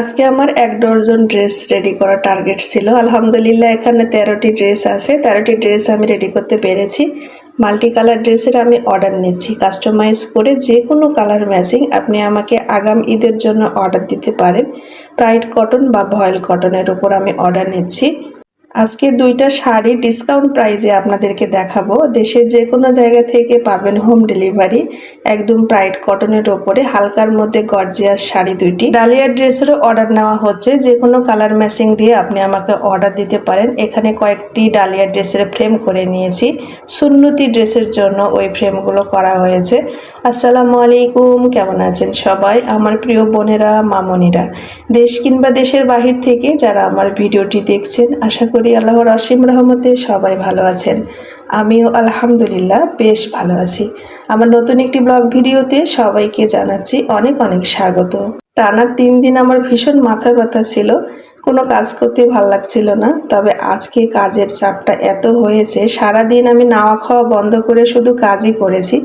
আজকে আমার এক ডজন ড্রেস রেডি করার টার্গেট ছিল। আলহামদুলিল্লাহ, এখানে তেরোটি ড্রেস আছে। তেরোটি ড্রেস আমি রেডি করতে পেরেছি। মাল্টি কালার ড্রেসের আমি অর্ডার নিচ্ছি। কাস্টমাইজ করে যে কোনো কালার ম্যাচিং আপনি আমাকে আগাম ঈদের জন্য অর্ডার দিতে পারেন। প্রাইড কটন বা ভয়েল কটনের উপর আমি অর্ডার নিচ্ছি। আজকে দুইটা শাড়ি ডিসকাউন্ট প্রাইজে আপনাদেরকে দেখাবো। দেশের যে কোনো জায়গা থেকে পাবেন হোম ডেলিভারি একদম প্রাইড কটনের ওপরে, হালকার মধ্যে গর্জিয়াস শাড়ি দুইটি। ডালিয়া ড্রেসেরও অর্ডার নেওয়া হচ্ছে। যে কোনো কালার ম্যাচিং দিয়ে আপনি আমাকে অর্ডার দিতে পারেন। এখানে কয়েকটি ডালিয়া ড্রেসের ফ্রেম করে নিয়েছি। সুন্নতি ড্রেসের জন্য ওই ফ্রেমগুলো করা হয়েছে। আসসালামু আলাইকুম, কেমন আছেন সবাই? আমার প্রিয় বোনেরা, মামনিরা। দেশ কিংবা দেশের বাহির থেকে যারা আমার ভিডিওটি দেখছেন, আশা করি আল্লাহর অসীম রহমতে সবাই ভালো আছেন। আমিও আলহামদুলিল্লাহ বেশ ভালো আছি। আমার নতুন একটি ব্লগ ভিডিওতে সবাইকে জানাচ্ছি অনেক অনেক স্বাগত। টানা তিন দিন আমার ভীষণ মাথা ব্যথা ছিল। কোনো কাজ করতে ভালো লাগছিল না, তবে আজকে কাজের চাপটা এত হয়েছে, সারাদিন আমি নাওয়া খাওয়া বন্ধ করে শুধু কাজই করেছি।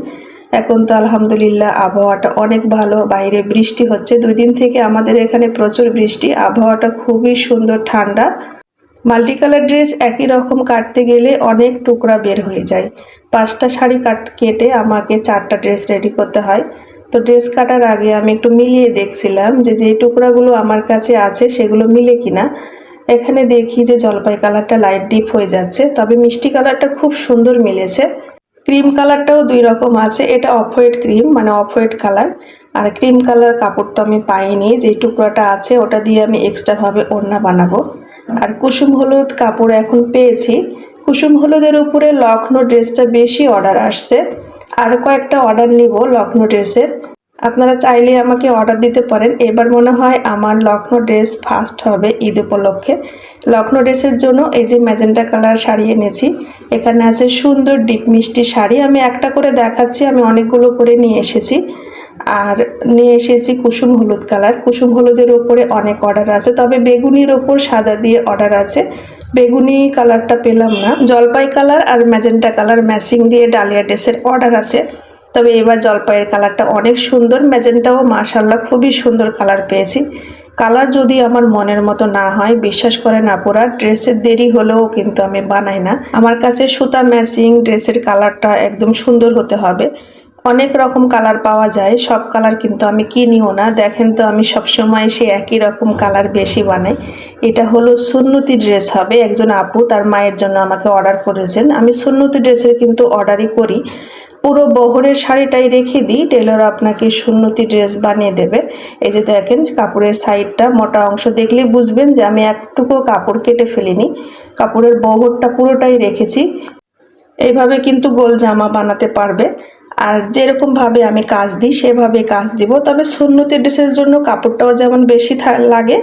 এখন তো আলহামদুলিল্লাহ আবহাওয়াটা অনেক ভালো, বাইরে বৃষ্টি হচ্ছে। দুই দিন থেকে আমাদের এখানে প্রচুর বৃষ্টি, আবহাওয়াটা খুবই সুন্দর, ঠান্ডা। মাল্টি কালার ড্রেস একই রকম কাটতে গেলে অনেক টুকরা বের হয়ে যায়। পাঁচটা শাড়ি কাট, কেটে আমাকে চারটা ড্রেস রেডি করতে হয়। তো ড্রেস কাটার আগে আমি একটু মিলিয়ে দেখছিলাম যে যে টুকরাগুলো আমার কাছে আছে সেগুলো মিলে কিনা। এখানে দেখি যে জলপাই কালারটা লাইট ডিপ হয়ে যাচ্ছে, তবে মিষ্টি কালারটা খুব সুন্দর মিলেছে। ক্রিম কালারটাও দুই রকম আছে, এটা অফ হোয়াইট ক্রিম মানে অফ হোয়াইট কালার। আর ক্রিম কালার কাপড় তো আমি পাইনি যে টুকরাটা আছে ওটা দিয়ে আমি এক্সট্রাভাবে ওড়না বানাবো। আর কুসুম হলুদ কাপড় এখন পেয়েছি। কুসুম হলুদের উপরে লখনৌ ড্রেসটা বেশি অর্ডার আসছে। আর কয়েকটা অর্ডার নিব লখনৌ ড্রেসের আপনারা চাইলে আমাকে অর্ডার দিতে পারেন। এবার মনে হয় আমার লখনৌ ড্রেস ফার্স্ট হবে ঈদ উপলক্ষে। লখনৌ ড্রেসের জন্য এই যে ম্যাজেন্টা কালার শাড়ি এনেছি, এখানে আছে সুন্দর ডিপ মিষ্টি শাড়ি। আমি একটা করে দেখাচ্ছি, আমি অনেকগুলো করে নিয়ে এসেছি। আর নিয়ে এসেছি কুসুম হলুদ কালার। কুসুম হলুদের ওপরে অনেক অর্ডার আছে, তবে বেগুনির ওপর সাদা দিয়ে অর্ডার আছে। বেগুনি কালারটা পেলাম না। জলপাই কালার আর ম্যাজেন্টা কালার ম্যাচিং দিয়ে ডালিয়া ড্রেসের অর্ডার আছে। তবে এবার জলপাইয়ের কালারটা অনেক সুন্দর। ম্যাজেন্টাও মাশাল্লাহ খুবই সুন্দর কালার পেয়েছি। কালার যদি আমার মনের মতো না হয়, বিশ্বাস করেন আপুরা, ড্রেসের দেরি হলেও কিন্তু আমি বানাই না। আমার কাছে সুতা ম্যাচিং, ড্রেসের কালারটা একদম সুন্দর হতে হবে। অনেক রকম কালার পাওয়া যায়, সব কালার কিন্তু আমি কিনিও না। দেখেন তো আমি সবসময় সে একই রকম কালার বেশি বানাই। এটা হলো সুন্নতি ড্রেস হবে, একজন আপু তার মায়ের জন্য আমাকে অর্ডার করেছেন। আমি সুন্নতি ড্রেসের কিন্তু অর্ডারই করি। পুরো বহরের শাড়িটাই রেখে দিই টেলর আপনাকে সুন্নতি ড্রেস বানিয়ে দেবে। এই যে দেখেন কাপড়ের সাইডটা মোটা অংশ, দেখলে বুঝবেন যে আমি একটুকু কাপড় কেটে ফেলিনি। কাপড়ের বহরটা পুরোটাই রেখেছি। এইভাবে কিন্তু গোল জামা বানাতে পারবে। আর যেরকমভাবে আমি কাজ দিই, সেভাবে কাজ দিব। তবে সুন্নতি ড্রেসের জন্য কাপড়টাও যেমন বেশি লাগে,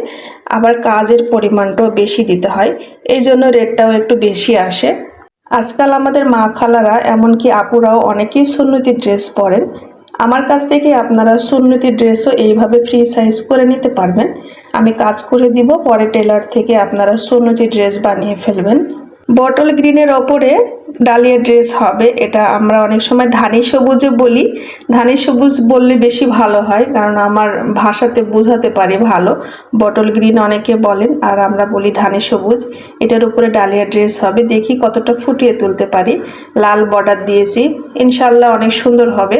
আবার কাজের পরিমাণটাও বেশি দিতে হয়। এই জন্য রেটটাও একটু বেশি আসে। আজকাল আমাদের মা খালারা, এমনকি আপুরাও অনেকেই সুন্নতি ড্রেস পরেন। আমার কাছ থেকে আপনারা সুন্নতি ড্রেসও এইভাবে ফ্রি সাইজ করে নিতে পারবেন। আমি কাজ করে দিব, পরে টেলার থেকে আপনারা সুন্নতি ড্রেস বানিয়ে ফেলবেন। বটল গ্রিনের ওপরে ডালিয়া ড্রেস হবে। এটা আমরা অনেক সময় ধানি সবুজে বলি। ধানি সবুজ বললে বেশি ভালো হয়, কারণ আমার ভাষাতে বোঝাতে পারি ভালো। বটল গ্রিন অনেকে বলেন, আর আমরা বলি ধানি সবুজ। এটার উপরে ডালিয়া ড্রেস হবে। দেখি কতটা ফুটিয়ে তুলতে পারি। লাল বর্ডার দিয়েছি। ইনশাল্লাহ অনেক সুন্দর হবে।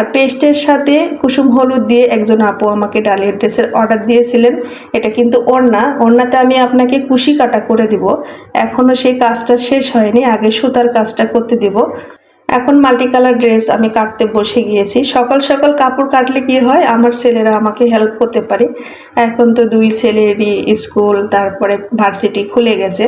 আর পেস্টের সাথে কুসুম হলুদ দিয়ে একজন আপু আমাকে ডালিয়ার ড্রেসের অর্ডার দিয়েছিলেন। এটা কিন্তু ওড়না। ওড়নাতে আমি আপনাকে কুশি কাটা করে দিব। এখনও সেই কাজটা শেষ হয়নি। আগে সুতার কাজটা করতে দিব। এখন মাল্টি কালার ড্রেস আমি কাটতে বসে গিয়েছি। সকাল সকাল কাপড় কাটলে কি হয়? আমার ছেলেরা আমাকে হেল্প করতে পারে। এখন তো দুই ছেলেরই স্কুল, তারপরে ভার্সিটি খুলে গেছে।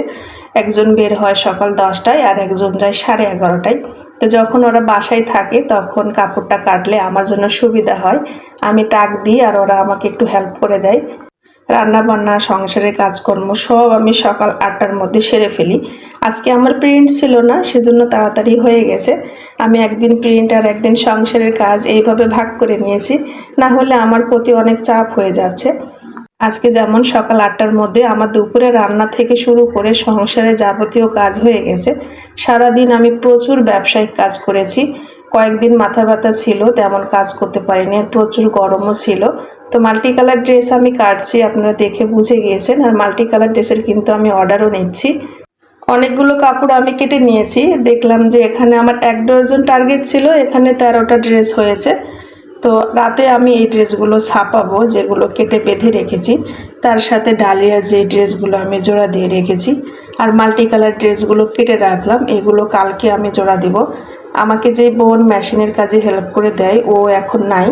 একজন বের হয় সকাল দশটায় আর একজন যায় সাড়ে এগারোটায়। তো যখন ওরা বাসায় থাকে তখন কাপড়টা কাটলে আমার জন্য সুবিধা হয়। আমি টাক দিই আর ওরা আমাকে একটু হেল্প করে দেয়। রান্না বান্না, সংসারের কাজকর্ম সব আমি সকাল আটটার মধ্যে সেরে ফেলি। আজকে আমার প্রিন্ট ছিল না, সেজন্য তাড়াতাড়ি হয়ে গেছে। আমি একদিন প্রিন্ট আর একদিন সংসারের কাজ এইভাবে ভাগ করে নিয়েছি। না হলে আমার প্রতি অনেক চাপ হয়ে যাচ্ছে। আজকে যেমন সকাল আটটার মধ্যে আমার দুপুরে রান্না থেকে শুরু করে সংসারে যাবতীয় কাজ হয়ে গেছে, সারাদিন আমি প্রচুর ব্যবসায়িক কাজ করেছি। কয়েকদিন মাথা ব্যথা ছিল, তেমন কাজ করতে পারিনি, আর প্রচুর গরমও ছিল। তো মাল্টি কালার ড্রেস আমি কাটছি, আপনারা দেখে বুঝে গিয়েছেন, আর মাল্টি কালার ড্রেসের কিন্তু আমি অর্ডারও নিচ্ছি। অনেকগুলো কাপড় আমি কেটে নিয়েছি, দেখলাম যে এখানে আমার এক ডজন টার্গেট ছিল, এখানে তেরোটা ড্রেস হয়েছে। তো রাতে আমি এই ড্রেসগুলো ছাপাবো, যেগুলো কেটে বেঁধে রেখেছি। তার সাথে ডালিয়া যে ড্রেসগুলো আমি জোড়া দিয়ে রেখেছি আর মাল্টি কালার ড্রেসগুলো কেটে রাখলাম, এগুলো কালকে আমি জোড়া দিব। আমাকে যে বোন মেশিনের কাজে হেল্প করে দেয়, ও এখন নাই।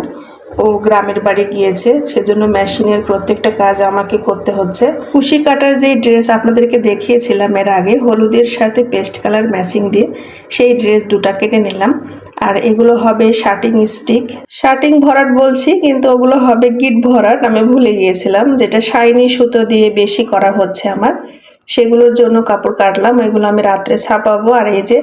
ও গ্রামের বাড়ি গিয়েছে, সেজন্য মেশিনের প্রত্যেকটা কাজ আমাকে করতে হচ্ছে। কুশি কাটার যে ড্রেস আপনাদেরকে দেখিয়েছিলাম এর আগে, হলুদের সাথে পেস্ট কালার ম্যাচিং দিয়ে সেই ড্রেস দুটা কেটে নিলাম। আর এগুলো হবে শার্টিং স্টিক শার্টিং ভরাট বলছি, কিন্তু ওগুলো হবে গিট ভরাট, আমি ভুলে গিয়েছিলাম, যেটা শাইনি সুতো দিয়ে বেশি করা হচ্ছে আমার। সেগুলোর জন্য কাপড় কাটলাম, এগুলো আমি রাত্রে ছাপাবো। আর এই যে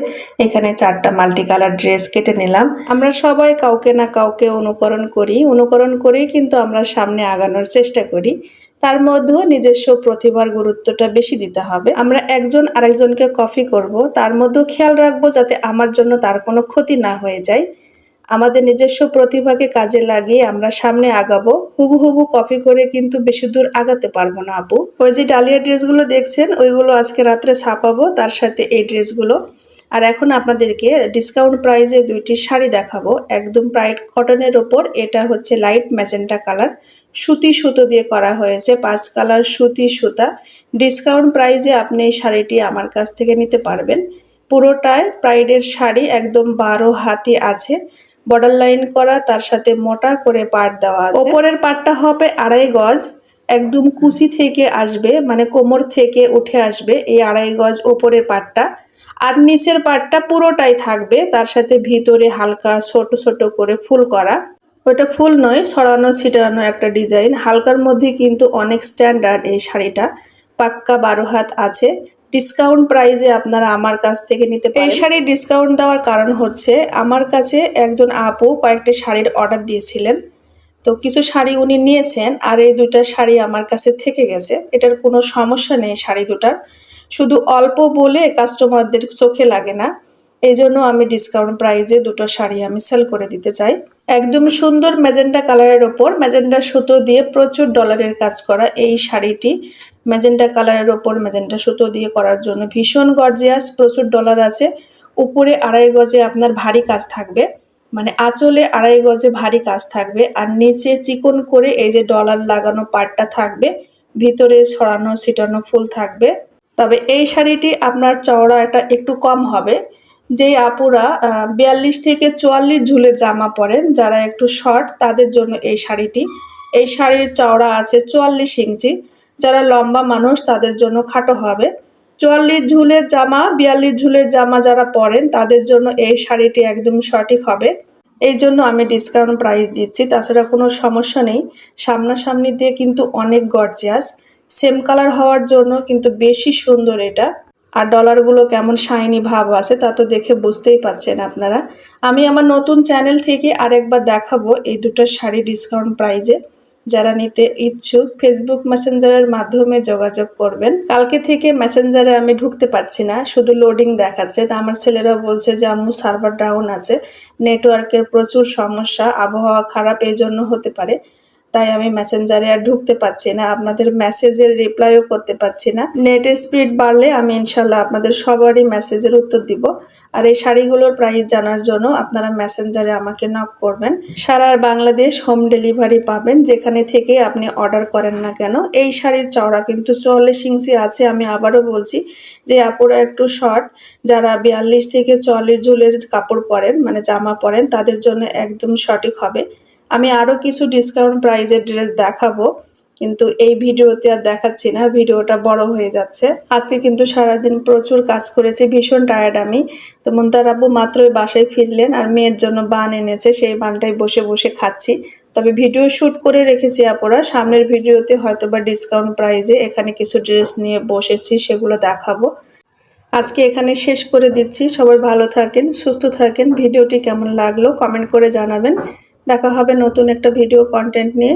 এখানে চারটা মাল্টি কালার ড্রেস কেটে নিলাম। আমরা সবাই কাউকে না কাউকে অনুকরণ করি। অনুকরণ করেই কিন্তু আমরা সামনে আগানোর চেষ্টা করি। তার মধ্যেও নিজস্ব প্রতিভার গুরুত্বটা বেশি দিতে হবে। আমরা একজন আরেকজনকে কফি করব। তার মধ্যেও খেয়াল রাখব যাতে আমার জন্য তার কোনো ক্ষতি না হয়ে যায়। আমাদের নিজস্ব প্রতিভাকে কাজে লাগিয়ে আমরা সামনে আগাবো। হুবু হুবু কপি করে কিন্তু বেশি দূর আগাতে পারব না, আপু। ওই যে ডালিয়া ড্রেসগুলো দেখছেন, ওইগুলো আজকে রাত্রে ছাপাবো, তার সাথে এই ড্রেসগুলো। আর এখন আপনাদেরকে ডিসকাউন্ট প্রাইজে দুইটি শাড়ি দেখাবো। একদম প্রাইড কটনের ওপর, এটা হচ্ছে লাইট ম্যাজেন্টা কালার। সুতি সুতো দিয়ে করা হয়েছে, পাঁচ কালার সুতি সুতা। ডিসকাউন্ট প্রাইজে আপনি এই শাড়িটি আমার কাছ থেকে নিতে পারবেন। পুরোটায় প্রাইডের শাড়ি একদম বারো হাতি আছে। বর্ডার লাইন করা, তার সাথে মোটা করে পাট দেওয়া আছে। ওপরের পাটটা হবে আড়াই গজ, একদম কুচি থেকে আসবে মানে কোমর থেকে উঠে আসবে এই আড়াই গজ ওপরের পাটটা। আর নিচের পাটটা পুরোটাই থাকবে, তার সাথে ভিতরে হালকা ছোট ছোট করে ফুল করা। ওইটা ফুল নয় সরানো ছিটানো একটা ডিজাইন। হালকার মধ্যে কিন্তু অনেক স্ট্যান্ডার্ড এই শাড়িটা। পাক্কা বারো হাত আছে। ডিসকাউন্ট প্রাইজে আপনারা আমার কাছ থেকে নিতে পারেন। এই শাড়ির ডিসকাউন্ট দেওয়ার কারণ হচ্ছে আমার কাছে একজন আপু কয়েকটি শাড়ির অর্ডার দিয়েছিলেন। তো কিছু শাড়ি উনি নিয়েছেন আর এই দুটা শাড়ি আমার কাছে থেকে গেছে। এটার কোনো সমস্যা নেই শাড়ি দুটার। শুধু অল্প বলে কাস্টমারদের চোখে লাগে না। এই জন্য আমি ডিসকাউন্ট প্রাইজে দুটো শাড়ি আমি সেল করে দিতে চাই। একদম সুন্দর ম্যাজেন্ডা কালারের ওপর ম্যাজেন্ডা সুতো দিয়ে প্রচুর ডলারের কাজ করা এই শাড়িটি। ম্যাজেন্ডা কালারের ওপর ম্যাজেন্ডা সুতো দিয়ে করার জন্য ভীষণ গর্জিয়াস, প্রচুর ডলার আছে। উপরে আড়াই গজে আপনার ভারী কাজ থাকবে মানে আঁচলে আড়াই গজে ভারী কাজ থাকবে। আর নিচে চিকন করে এই যে ডলার লাগানো পাটটা থাকবে, ভিতরে ছড়ানো ছিটানো ফুল থাকবে। তবে এই শাড়িটি আপনার চওড়া একটা একটু কম হবে। যেই আপুরা বিয়াল্লিশ থেকে চুয়াল্লিশ ঝুলের জামা পরেন, যারা একটু শর্ট তাদের জন্য এই শাড়িটি। এই শাড়ির চওড়া আছে চুয়াল্লিশ ইঞ্চি। যারা লম্বা মানুষ, তাদের জন্য খাটো হবে। চুয়াল্লিশ ঝুলের জামা, বিয়াল্লিশ ঝুলের জামা যারা পরেন, তাদের জন্য এই শাড়িটি একদম সঠিক হবে। এই জন্য আমি ডিসকাউন্ট প্রাইস দিচ্ছি। তাছাড়া কোনো সমস্যা নেই। সামনাসামনি দিয়ে কিন্তু অনেক গর্জিয়াস সেম কালার হওয়ার জন্য কিন্তু বেশি সুন্দর এটা। আর ডলারগুলো কেমন শাইনি ভাব আছে তা তো দেখে বুঝতেই পাচ্ছেন আপনারা। আমি আমার নতুন চ্যানেল থেকে আরেকবার দেখাবো এই দুটো শাড়ি ডিসকাউন্ট প্রাইজে যারা নিতে ইচ্ছুক ফেসবুক মেসেঞ্জারের মাধ্যমে যোগাযোগ করবেন। কালকে থেকে মেসেঞ্জারে আমি ঢুকতে পারছি না, শুধু লোডিং দেখাচ্ছে। তা আমার ছেলেরা বলছে যে, আম্মু সার্ভার ডাউন আছে। নেটওয়ার্কের প্রচুর সমস্যা, আবহাওয়া খারাপ এই জন্য হতে পারে। তাই আমি মেসেঞ্জারে আর ঢুকতে পারছি না, আপনাদের মেসেজের রিপ্লাইও করতে পারছি না। নেটের স্পিড বাড়লে আমি ইনশাল্লাহ আপনাদের সবারই মেসেজের উত্তর দিব। আর এই শাড়িগুলোর প্রাইস জানার জন্য আপনারা মেসেঞ্জারে আমাকে নক করবেন। সারা বাংলাদেশ হোম ডেলিভারি পাবেন, যেখানে থেকে আপনি অর্ডার করেন না কেন। এই শাড়ির চওড়া কিন্তু চল্লিশ ইঞ্চি আছে, আমি আবারও বলছি যে আপুরা একটু শর্ট যারা বিয়াল্লিশ থেকে চল্লিশ ঝুলের কাপড় পরেন মানে জামা পরেন, তাদের জন্য একদম সঠিক হবে। আমি আরও কিছু ডিসকাউন্ট প্রাইজের ড্রেস দেখাবো, কিন্তু এই ভিডিওতে আর দেখাচ্ছি না, ভিডিওটা বড় হয়ে যাচ্ছে। আজকে কিন্তু সারাদিন প্রচুর কাজ করেছি, ভীষণ টায়ার্ড আমি। তো মন্তার আব্বু মাত্রই বাসায় ফিরলেন আর মেয়ের জন্য বান এনেছে, সেই বানটাই বসে বসে খাচ্ছি। তবে ভিডিও শ্যুট করে রেখেছি আপনারা সামনের ভিডিওতে হয়তো বা ডিসকাউন্ট প্রাইজে এখানে কিছু ড্রেস নিয়ে বসেছি, সেগুলো দেখাবো। আজকে এখানে শেষ করে দিচ্ছি, সবাই ভালো থাকেন, সুস্থ থাকেন, ভিডিওটি কেমন লাগল কমেন্ট করে জানাবেন। দেখা হবে নতুন একটা ভিডিও কন্টেন্ট নিয়ে।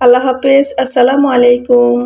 আল্লাহ হাফেজ আসসালামু আলাইকুম।